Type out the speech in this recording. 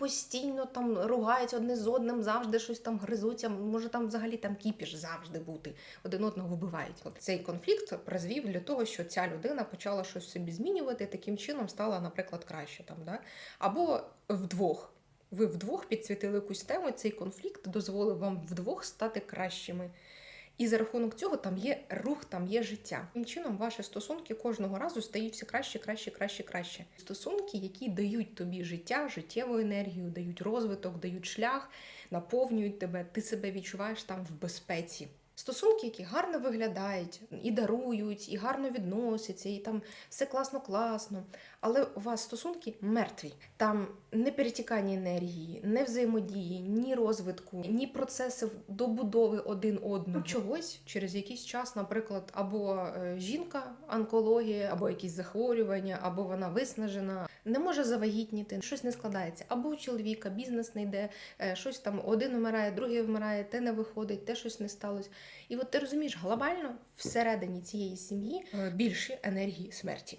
постійно там ругаються одне з одним, завжди щось там гризуться. Може там взагалі там кіпіш завжди бути, один одного вибивають. От цей конфлікт призвів для того, що ця людина почала щось собі змінювати, таким чином стала, наприклад, краще там, да? або вдвох. Ви вдвох підсвітили якусь тему, цей конфлікт дозволив вам вдвох стати кращими. І за рахунок цього там є рух, там є життя. Тим чином, ваші стосунки кожного разу стають все краще, краще, краще, краще. Стосунки, які дають тобі життя, життєву енергію, дають розвиток, дають шлях, наповнюють тебе. Ти себе відчуваєш там в безпеці. Стосунки, які гарно виглядають, і дарують, і гарно відносяться, і там все класно-класно. Але у вас стосунки мертві. Там не перетікання енергії, не взаємодії, ні розвитку, ні процесів добудови один одного. Чогось через якийсь час, наприклад, або е, жінка онкологія, або якісь захворювання, або вона виснажена, не може завагітніти, щось не складається. Або у чоловіка бізнес не йде, е, щось там один вмирає, другий вмирає, те не виходить, те щось не сталося. І от ти розумієш, глобально всередині цієї сім'ї е, більше енергії смерті.